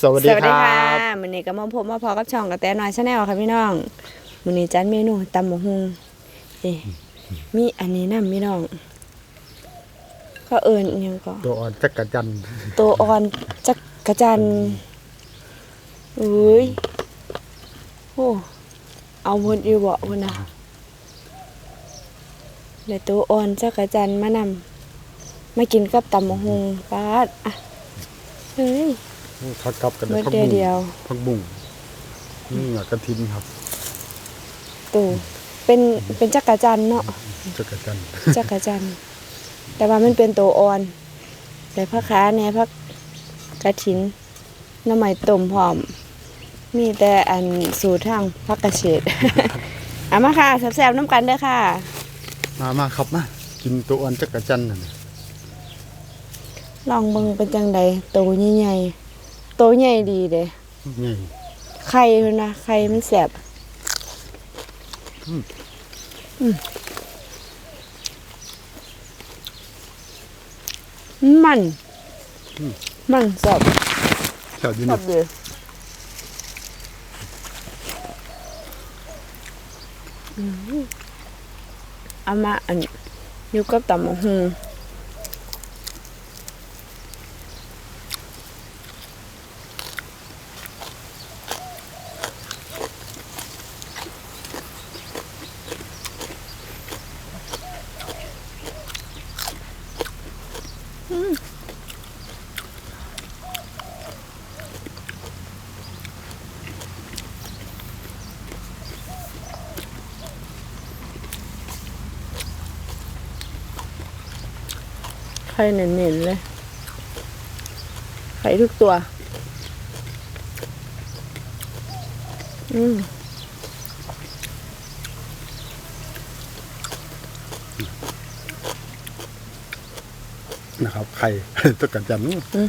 สวัสดีครับมื้อนี้ก็มาพบมาพอกับช่องกระแตน้อยชาแนลค่ะพี่น้องมื้อนี้จัดเมนูตำบักหุ่งเอ๊ะมีอันนี้นำพี่น้อง ก็เอิ้นอิหยังก็ตัวอ่อนจักรจันทร์ตัวอ่อนจักกระจันอุ้ยโอ้เอาหมดอยู่บ่พุ่นน่ะได้ตัวอ่อนจักกระจันมานำมากินกับตำบักหุ่งปาดอะเฮ้ย ทักกับกันเบิดพักเดียวบุ้งเดียวพักบุ้งนี่อะกระทินครับตู่เป็นเป็นจักรจันทร์เนาะจักรจันทร์จักรจันทร์แต่ว่ามันเป็นตัวอ่อนแต่ผักขาเนี่ยผักกระถินหน้ำใหม่ต้มพร้อม มีแต่อันสูตรทางผักกระเฉด เอามาค่ะแซ่บๆน้ำกันเด้อค่ะ มามาครับมากินตัวอ่อนจักรจันทร์น่ะลองเบิ่งเป็นจังใดโตใหญ่ๆ โตใหญ่ดีเด้นี่ไข่เพิ่นนะไข่มันแซ่บอืมมันมันแซ่บแถวอยืนชอบเลยเอามาอันอยู่กับตำมะฮุง ไข่เน้นๆเลย ไข่ทุกตัว อืมนะครับ ไข่จักรจันทร์นู่นอืม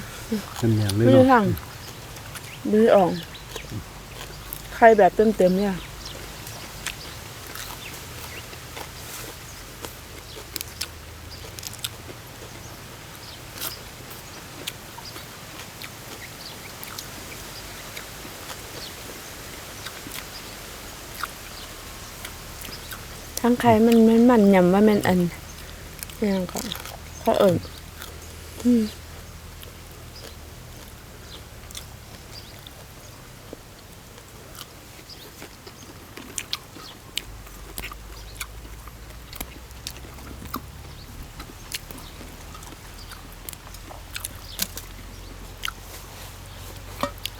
เป็นอย่างนี้ไม่ได้เนาะ ทางดื้อออก ไข่แบบเต็มๆเนี่ย ทั้งไข่มันมันมันยำว่ามันอันนี่ยังก็เขาเอิ่อืม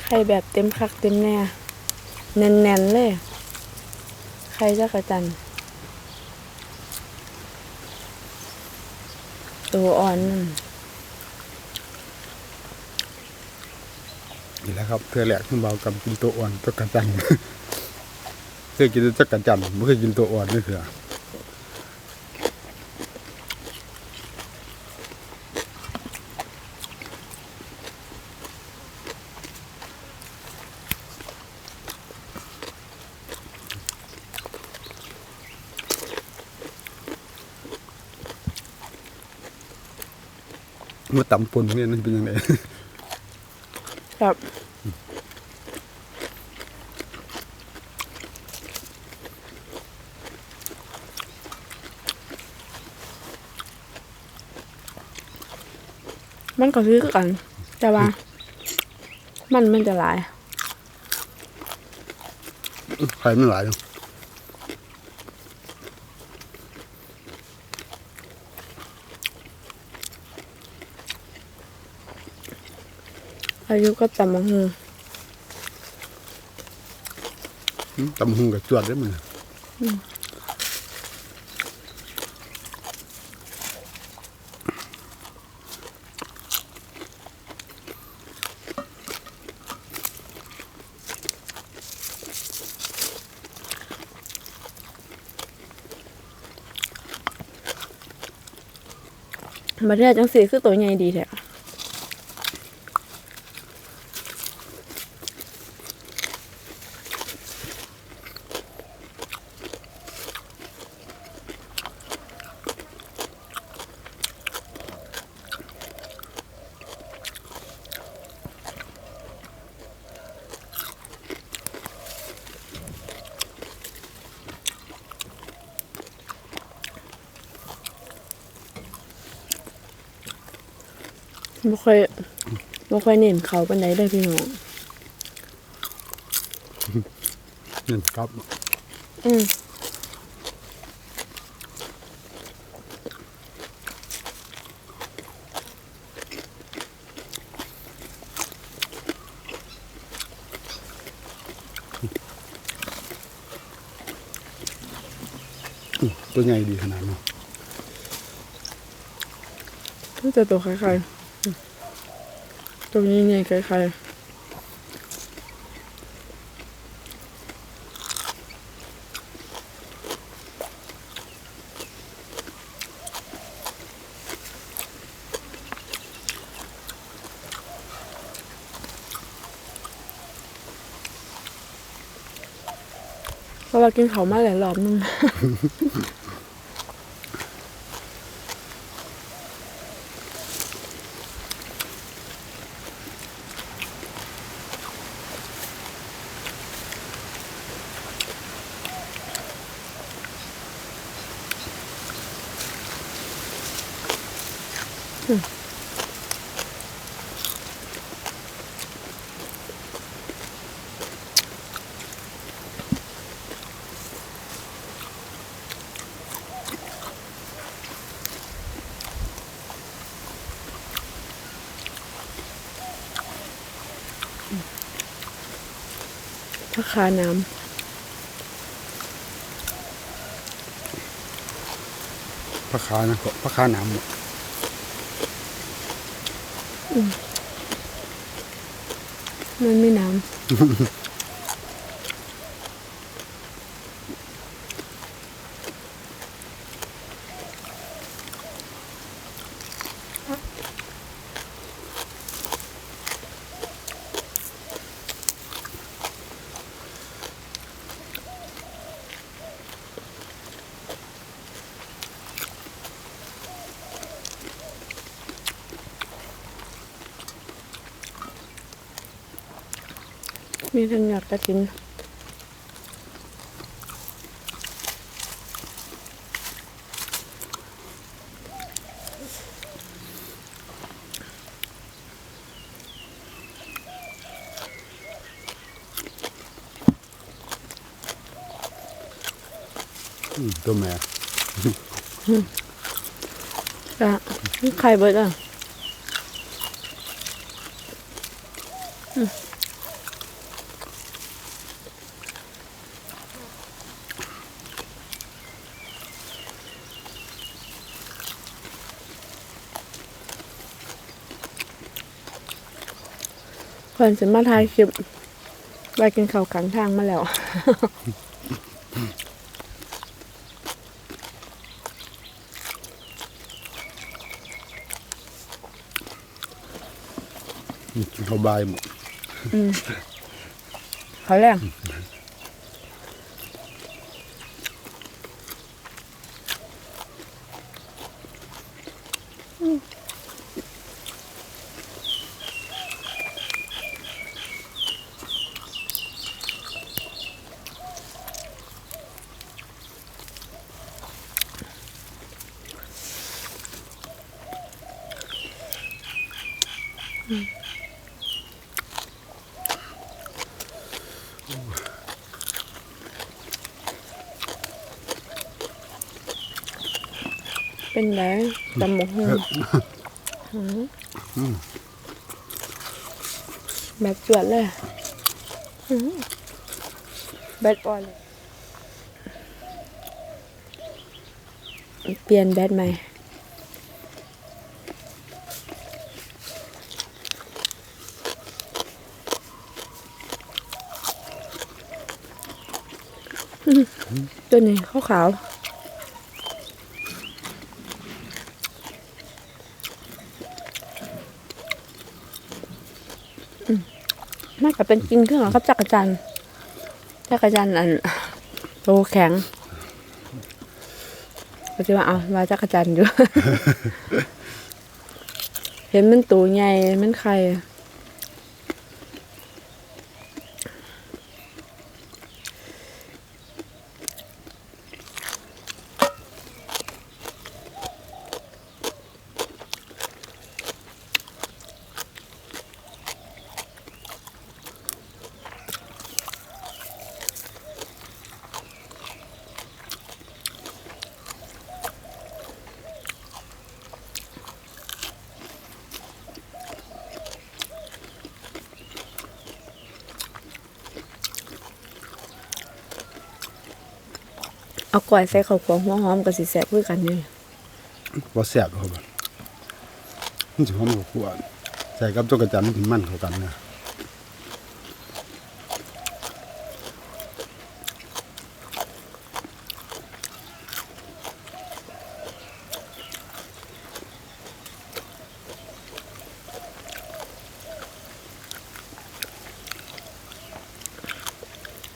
ไข่แบบเต็มคักเต็มแน่ แน่นๆเลย ไข่จักระจันทร์ ตัวอ่อนนี่แหละครับเธอแหลกขึ้นเบากับกินตัวอ่อนจักรจันเคยกินตัวกรจันไม่เคยกินตัวอ่อนนี่คือะ มื่อตำปนเนี่ยนั่นเป็นยังไงครับมันก็คือกัน แต่ว่า มันมันจะหลายไข่ไม่หลายหรอ อายุก็ตำมังหูอืมตำหุงกับจวดได้มั้ยมาเรียกจังสีคือตัวใหญ่ดีแท้ บ่ค่อยบ่ค่อยเน้นเขาปานใดเด้อพี่น้องนั่นครับอืมตัวใหญ่ดีขนาดนั้นมันจะตัวคล้ายๆ ตัวนี้เนี่ยคล้ายๆเรากินเขามาหลายรอบนึง ถ้าคาน้ำพระคานะพระคาหนามหมดำ มันไม่น้ำ มีทั้งหยอดกระถินอืมตัวแม่จ้ะไข่เบิดอะ เพื่อนจะมาถ่ายคลิปไปกินข้าวกลางทางมาแล้วอืมกินข้าวบายหมดเขาแรง เป็นไรตำหมกหุ่งแบบจวดเลยอื้อแบตออนเลยเปลี่ยนแบตใหม่ตัวนี้ขาวขาวๆ น่าจะเป็นกินเครื่องครับจักรจันจักรจันอันโตแข็งก็จะว่าเอามาจักรจันอยู่ เห็นมันตัวใหญ่มันไข่ เอาก้อยใส่ข้าวคั่วหัวหอมก็สิแซ่บคือกันนี่บ่แซ่บครับมันสิหอมกว่าขวดใส่กับจักรจันทร์มันถึงมันเข้ากันนะ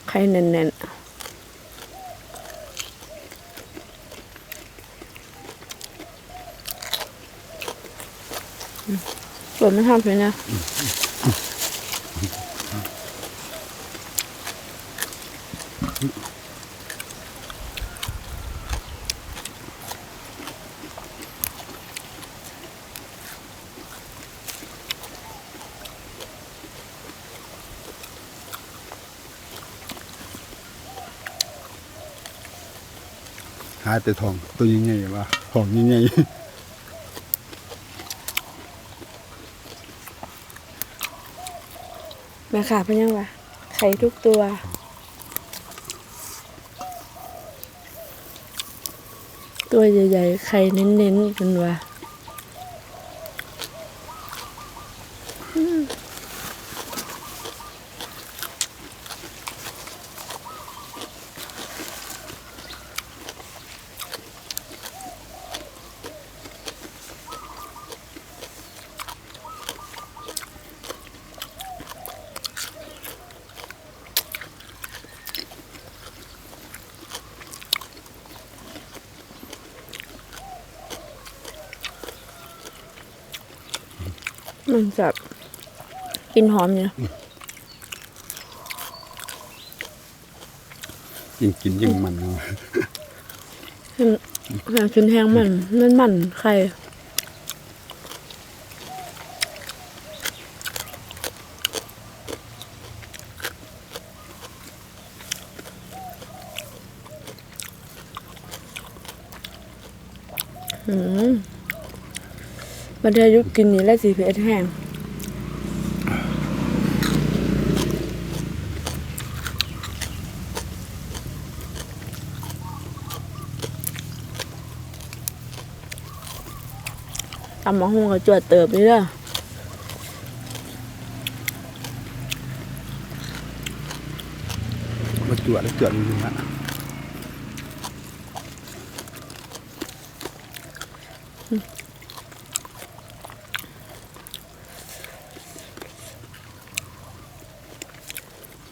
ไข่แน่นๆ สวนไม่ทำเลยนะหาแต่ทองตัวใหญ่ๆว่าทองใหญ่ แม่ค่ะเพี่ยังวะไข่ทุกตัว ตัวใหญ่ๆ ไข่เน้นๆกันวะ มันจะกลินหอมอยู่นะๆยิ่งกินยิ่งมันเนาะหากินแห้งมันมันมันไข่อืม บันเทยุกกินนี่แล้วสีเพชรแห้งตำมะฮุงกับจวดเติบนี่เด้อมาจวดแล้วจวดจริงๆละ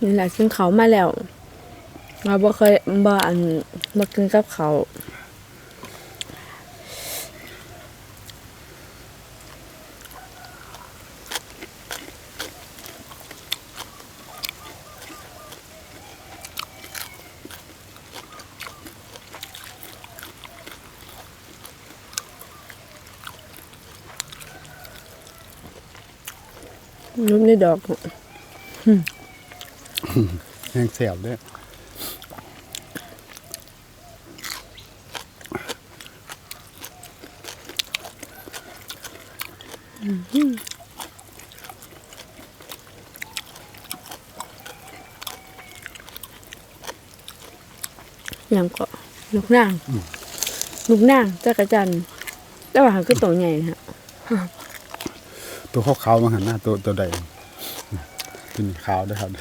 นี่แหละซึ่งเขามาแล้วเราบ่เคยบ่อันบ่กินกับเขาวยุบในดอก แห้งแซ่บเด้ออย่างก็ลูกนางลูกนางจักรจันทร์แต่ว่าหางคือตัวใหญ่นะฮะตัวขาวๆมาหันหน้าตัวตัวใดตัวนี้ขาวเด้อครับ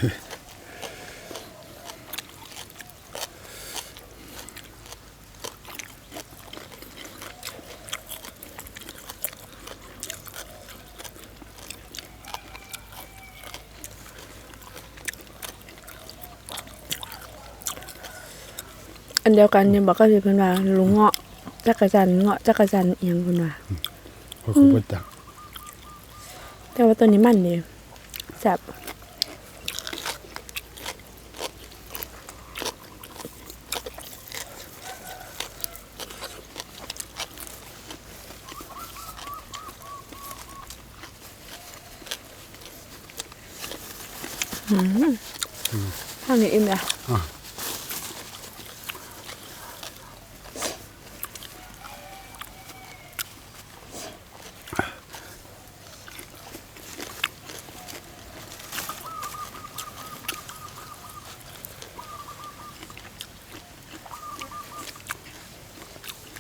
เดียวกันเนี่ยบอกก็สิเพิ่นว่าลุงเงาะจักรจันทร์เงาะจักรจันทร์เอียงเพิ่นว่าเขาคือบ่จักแต่ว่าตัวนี้มันดีแซ่บอืมข้าวนี้อิ่มแล้ว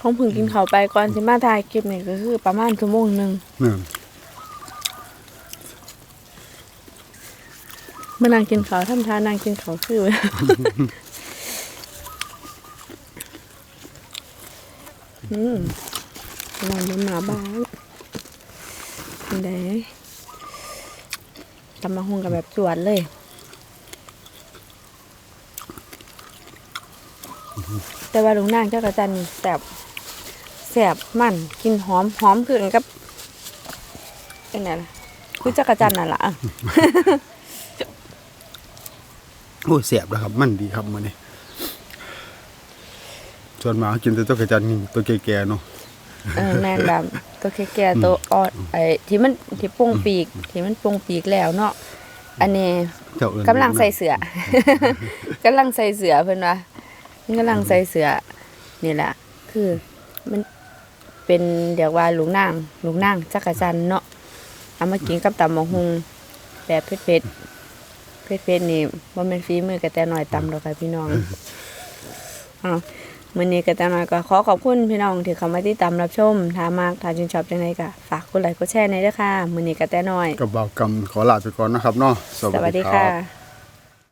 ของผึ่งกินข้าวไปก่อนสิมาถ่ายคลิปนี่ก็คือประมาณชั่วโมงหนึงเนี่ยมานั่งกินข้าวทำทานนั่งกินข้าวคือ อืมลองมาบ้างเด้ตำมะฮุงกับแบบจวดเลย แต่ว่าลุงนางเจ้ากระจันนี่แสบ แสบมันกินหอมหอมขึ้นกับเป็นไงล่ะคือจักรจันน่ะล่ะโอ้ยเสียบแล้วครับ มันดีครับมื้อนี้ส่วนมากกินแต่ตัวกระจันนี่ตัวแก่ๆเนาะเออแมนแบบตัวแก่ๆตัวอ่อนไอ้ที่มันที่โป่งปีก ที่มันโป่งปีกแล้วเนาะอันนี้เจ้าเอิ้นกำลังใส่เสือกำลังใส่เสือเพิ่นว่ามันกำลังใส่เสือนี่แหละคือมัน เป็นเดี๋ยวว่าลูกนางลูกนางจักรจันทร์เนาะเอามากินกับตำมะฮุงแบบเผ็ดๆเผ็ดๆนี่บ่แม่นฝีมือกระแต่น้อยตำดอกค่ะพี่น้องอ้าวมื้อนี้กระแต่น้อยก็ขอขอบคุณพี่น้องที่เข้ามาติดตามรับชมถ้ามากถ้าชื่นชอบจังไดก็ฝากกดไลค์กดแชร์ในอยเด้อค่ะมื้อนี้กระแต่น้อยกับบ่าวกำขอลาไปก่อนนะครับเนาะสวัสดีค่ะ